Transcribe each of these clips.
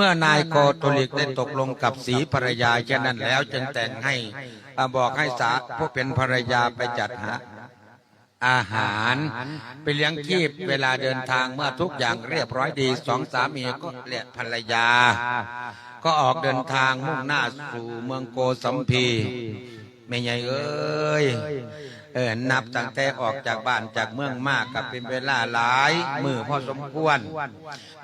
เมื่อนายโกโตลิกได้ตกลงกับสีภรรยาเช่นนั้นแล้วจึงแต่งให้บอกให้สาผู้เป็นภรรยาไปจัดหาอาหารไปเลี้ยงชีพเวลาเดินทางเมื่อทุกอย่างเรียบร้อยดีสองสามีก็เรียภรรยา ก็ออกเดินทางมุ่งหน้าสู่เมืองโกสัมพีไม่ใหญ่เอ้ย ออนับตั้งแต่ออกจากบ้านจากเมืองมากกับเป็นเวลาหลายมือพอสมควร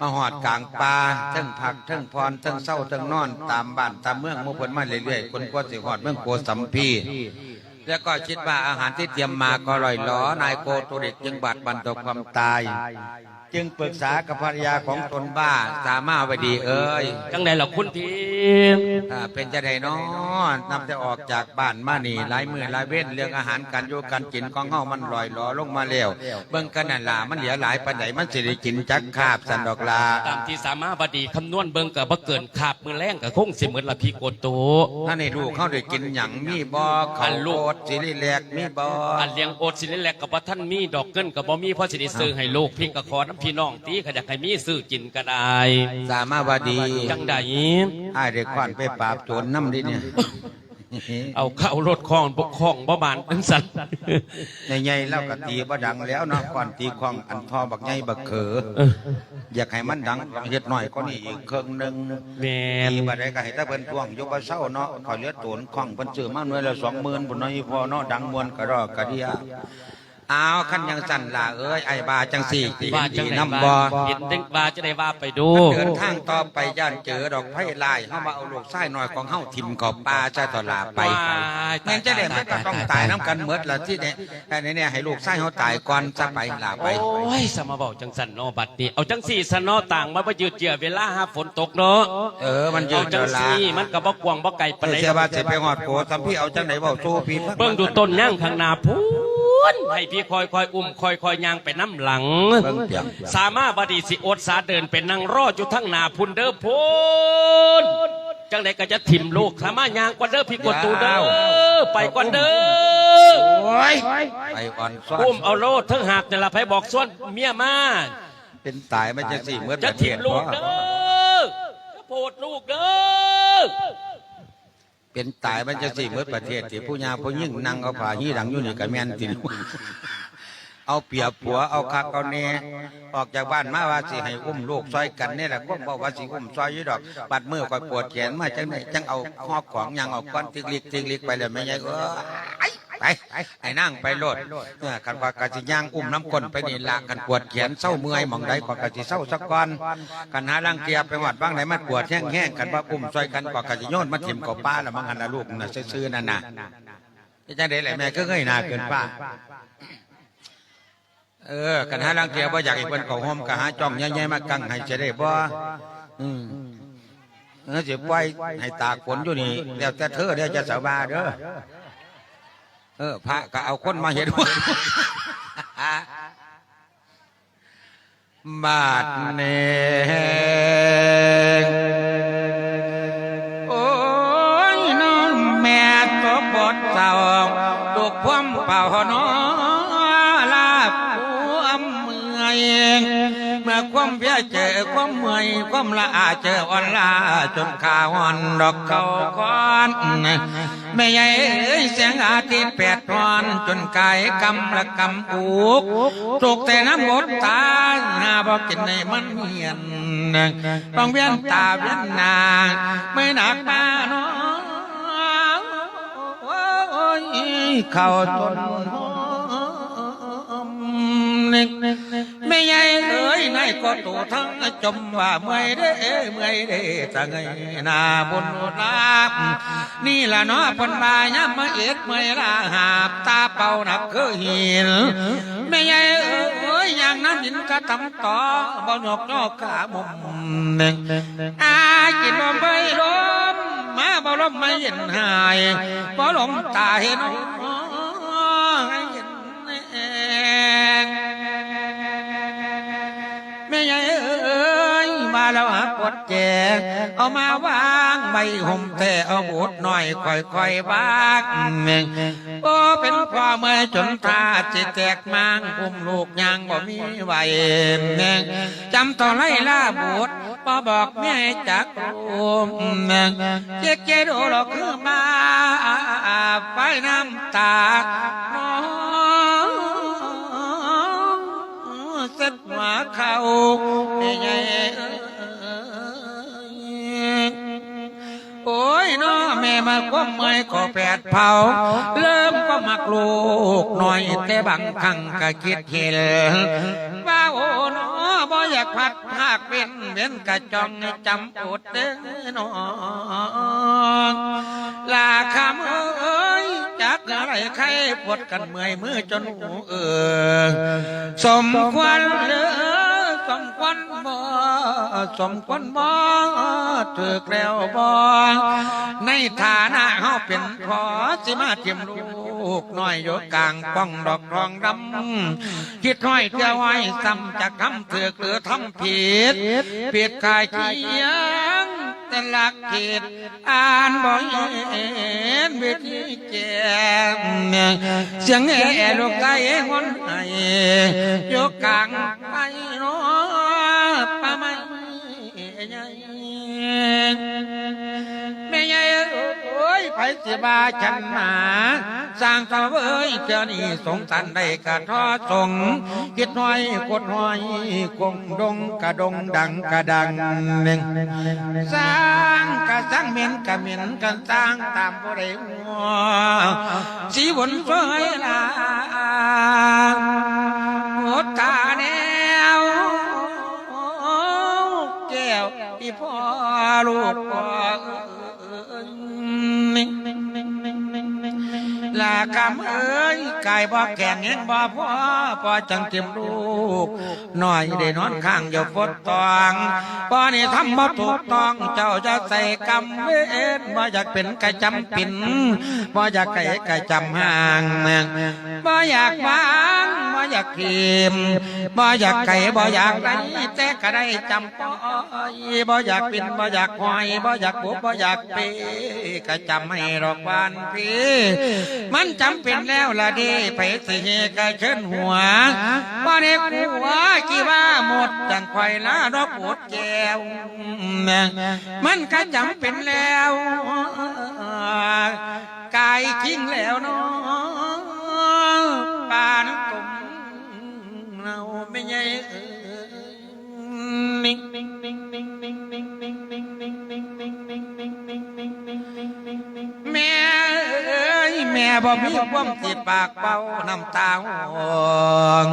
มาหอดกลางป่าเทั้งผักเทั้งพรเทั้งเศร้าเทั้งนอน ตามบ้านตามเมืองหมุพนมาเรื่อยๆคนก็สิหอดเมืองโกสัมพีแล้วก็คิดว่าอาหารที่เตรียมมาก็ลอยล้อนายโกตุริกจึงบาดบันต่อความตาย จึงปรึกษากับภรรยาของตนบ้าสามารถวดีเอ้ยจังไดล่ะคุณพี่ อ่าเป็นจะได้นอนนำจะออกจากบ้านมานี่หลายมือหลายเว้นเรื่องอาหารการอยู่การกินของเฮามันลอยหลอลงมาแล้วเบิ่งกันนั่นล่ะมันเหลือหลายปานใดมันสิได้กินจักคาบสันดอกลาตามที่สามารถบดีคำนวณเบิ่งกับบ่เกินขาบมือแรงกับคงสิเหมือนละพี่โกโตถ้าในลูกเขาได้กินหยังมีบ่เขาอันลูโลกดสิริแลกมีบ่อันเลี้ยงโอดสินี่แหละกับบ่ท่านมีดอกเงินกับบ่มีพ่อสิได้ซื้อให้ลูกพี่ก็ขอน้ำพี่น้องตีขอยากให้มีซื้อกินก็ได้สามารถวดีจังไดอ้ายได้ขวานไปปราบโจรนำดิเนี่ยเอาเข้ารถคลองบกคลองบ่บานจังสันใหญ่ๆแล้วก็ตีบ่ดังแล้วเนาะก่อนตีของอันทอบักใหญ่บักเขอเอออยากให้มันดังเฮ็ดหน่อยก็นี่อีกเครื่องหนึงแม่นมีบ่ได้ก็ให้ตาเพิ่นทวงอยู่บ่เศร้าเนาะขอเหลือตูนของเพิ่นซื้อมาหน่วยละ20,000พุ่นเนาะอีพอเนาะดังมวนกระรอกกระเดีย อ้าวคันยังสั่นล่ะเอ้ยไอ้บาจังสี่ตีว่าจังดีไดน้ำบ่เห็นดึงบาจะได้ว่าไปดู เดินทางต่อไปย่านเจอดอกไผ่ลายเฮามาเอาลูกชายน้อยของเฮาทิ่มเข้าป่าซะตลาไปว้ายแม่นจะได้มันก็ต้องตายน้ำกันหมดล่ะที่เนี่ยแค่นี้เนี่ยให้ลูกชายเฮาตายก่อนซะไปล่ะไป โอ้ยสมาบอกจังสันเนอบัดนี้เอาจังสี่สนอต่างมาบ่ยืดเจือเวลาหาฝนตกเนาะเออมันยืเอาดจัเวงลาสี่มันก็บ่กวางบ่ไกลปานใดเสียว่าสิไปฮอดโกสัมพี่เอาจังไหนเว้าสู้พี่ฟังเบิ่งดูต้นย่างข้างหน้าพู นให้พี่คอยคอยอุ้มคอยคอยย่างไปน้ำหลังเบิ่งเปียงสามารถบดีสิอดสาเดินเป็นนางรออยู่ทั้งหน้าพุ่นเด้อพูนจังไดก็จะถิ่มลูกสามารถย่างกว่าเด้อพี่กดตูเด้อไปก่อนเด้อโอ้ยไปอ่อนซ้อนอุ้มเอาโลดทั้งหากนี่ล่ะไผบอกส่วนเมียมาเป็นตายมันจะสี่เมื่อจะประเทถิ่ศมลูกบ่เด้อจะโพดลูกเด้อ เป็นตายมันจะสี่เมื่อประเทศที่ผู้ยาผู้ยิ่งนั่งเอาผ้าหีดังอยู่นี่กับแม่นติเอาเปียบผัวเอาคักเอาแน่ออกจากบ้านมาว่าสิให้อุ้มลูกซอยกันนี่แหละก็บอกว่าสิอุ้มซอยยี่ดอกปัดมือคอยปวดแขนมาจังไหนจังเอาหอบของยังออกก้อนติกลิกติกลิกไปเลยไม่ใช่เออ ไปไอ้นั่งไปโลดเออคันว่ากะสิย่างอุ้มน้ำก้นไปนี่ละกันปวดแขนเศร้าเมื่อยหมองใดก็กะสิเศร้าสักก้อนกันหาลังเกียจไปหวัดบ้างไหนมันปวดแห้งๆกันว่าอุ้มซอยกันก็กะสิโยนมาถิ่มกับป้าละมังหันละลูกน่ะซื่อๆนั่นน่ะจังได๋แหละแม่ก็เงยหน้าเกินป้าเออกันหาลังเกียจบ่อยากให้เพิ่นเข้าห้อมก็หาจ้องใหญ่ๆมากังให้จะได้บ่อืมเออสิปล่อยให้ตากฝนอยู่นี่แล้วแต่เธอเดี๋ยวจะสบายเด้อ เออ พระก็เอาคนมาเห็นว่าบาดเนงโอ้ยน้องแม่ตบบดเศร้าลูกพวมเป่าน้อ ความเพียเจอความเมื่อยความละอาเจออ่อนลาจนขาอ่อนดอกเขาก้อนแม่ใหญ่เอ้ยเสียงอาทิตย์แปดวันจนกายกำละกำอุกตกแต่น้ำหมดตาหน้าบอกกินในมันเหียนต้องเวียนตาเวียนนาไม่หนักมานาะโอ้ยเข้าต้นไม่ใหญ่ ก็ตูทั้งจมว่าเมื่อยเด้เมื่อยเด้จะไงนาบนลาบนี่ละเนาะพนบายามมาเอ็ดเมื่อยลาหาบตาเป่าหนักคือหินไม่ใหญ่เอ้ยอย่างนั้นหินก็ทำต่อบ่หยอกนอกขามุมหนึ่งอากินลมไปลมมาบ่ลมไม่เห็นหายบ่ลมตาเห็น แม่ใหญ่เอ้ยมาแล้วหากดแจกเอามาวางใบห่มแต่เอาบูดหน่อยค่อยๆบากโอ้เป็นพ่อเมื่อจนตาจิแตกมางอุ้มลูกยังบ่มีไหวจำต่อไล่ล่าบูดพอบอกแม่จักรูมเจ๊เจ๊ดูหรอกคือมาไฟน้ำตาน้องเส็ดหัวเขาให ม่มาความเมื่อยก็แปดเผา เริ่มก็มักลูกหน่อยแต่บางครั้งก็คิดเห็นว่าโอ้นอบ่อยากพัดหากเป็นเว้นกะจองให้จำอดเด้อนองลาคำเอ้ยจักอะไรใครปวดกันเมื่อยมือจนหูเออสมควรเลือส มควรบ่สมควรบ่ถือแล้วบ่ในฐานะเฮาเป็นพอสิมาเทียมลูกน้อยอยู่กลางป้องดอกรองดำคิดห้อยเจ้าไว้ซ้ำจากทำถือกหรือทำผิดผิดกายเคียงแต่ลักเขตอ่านบ่เห็นวิธีแก้มเสียงแอ่ลูกไก่งอนไห้ยกกลางไปเนาะ สิบาฉันมาสร้างตะเว้ยเจ้านี่สงสารได้กระทอสงคิดน้อยกดน้อยคงดงกระดงดังกระดังหนึ่งสร้างกระสร้างเหม็นกระเหม็นกันสร้างตามบ่ได้หัวสีบนสวยลาหมดตาแนวแก้วอีพ่อลูกพ่อ ลากำเอ้ยกายบ่แข็งเงี้ยบ่พ่อพ่อจังเต็มลูกหน่อยได้นอนข้างอย่าฟดตองพ่อนี่ทำบ่ถูกต้องเจ้าจะใส่กำเวทบ่อยากเป็นกระจำปิ่นบ่อยากไก่กระจำห่างบ่อยากวาง อยากขีมบ่อยากไก่บ่อยากไรแต่ก็ได้จำปอยบ่อยากปินบ่อยากหอยบ่อยากบุบบ่อยากเปกระจำให้ดอกบานพีมันจำเป็นแล้วละดีไปสิเฮกระเชิญหัวบ่เด็กหัวกี่ว่าหมดจังไข่ละดอกปวดแก้วมันก็จำเป็นแล้วกายทิ้งแล้วเนาะ แม่เอ้ยแม่บ่มีความสิปากเป่าน้ำตาห่วง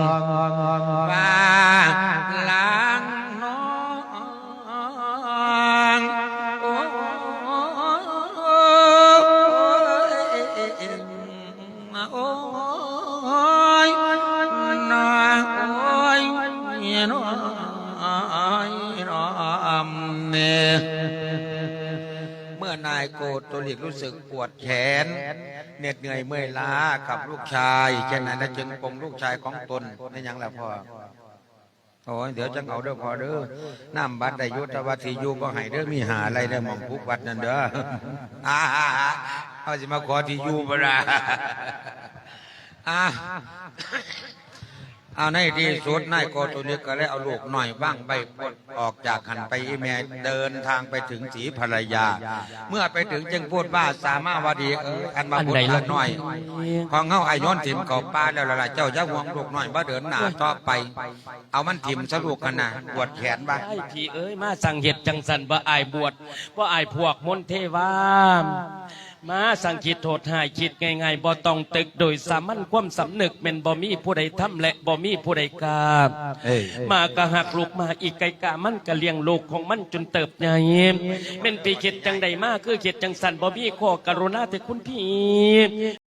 ายโกตัวหลีกรู้สึกปวดแขนเหน็ดเหนื่อยเมื่อยล้ากับลูกชายเช่นนั้นจึงปงลูกชายของตนไม่ยังแล้วพ่อโอ้ยเดี๋ยวจังเอาเด้อพอเด้อน้ำบัดได้ยุทธวัตถีอยู่บ่ให้เด้อมีหาอะไรเด้อมองพุกวัดนั่นเด้ออ่าเอาสิมาขอที่อยู่บ่ล่ะอ่า เอาในที่สุดนายโกตุลิกก็เลยเอาลูกหน่อยบ้างใบปลดออกจากหันไปอีเมลเดินทางไปถึงสีภรรยา เมื่อไปถึงจึงพูดว่าสามารถวดีเอออันมาบุตรหลานน้อยของเฮาไอ้ย้อนถิ่มเขาป้าแล้วล่ะเจ้าจะห่วงลูกหน่อยบ่เดินหน้าต่อไป เอามันถิ่มสลูกกันนะปวดแขนบ้างไอ้พี่เอ้ยมาสั่งเห็ดจังสันบ่อายบวชบ่อายพวกมนต์เทวาม มาสั่งคิดโทษหายคิดง่ายๆบ่ต้องตึกโดยสามัญความสำนึกเป็นบ่มีผู้ใดทำและบ่มีผู้ใดกล้าเอ้ยมากะหักลูกมาอีกไกลกะมันกะเลี้ยงลูกของมันจนเติบใหญ่เป็นปีเข็ดจังใดมากคือเข็ดจังสันบ่มีข้อกรุณาแต่คุณพี่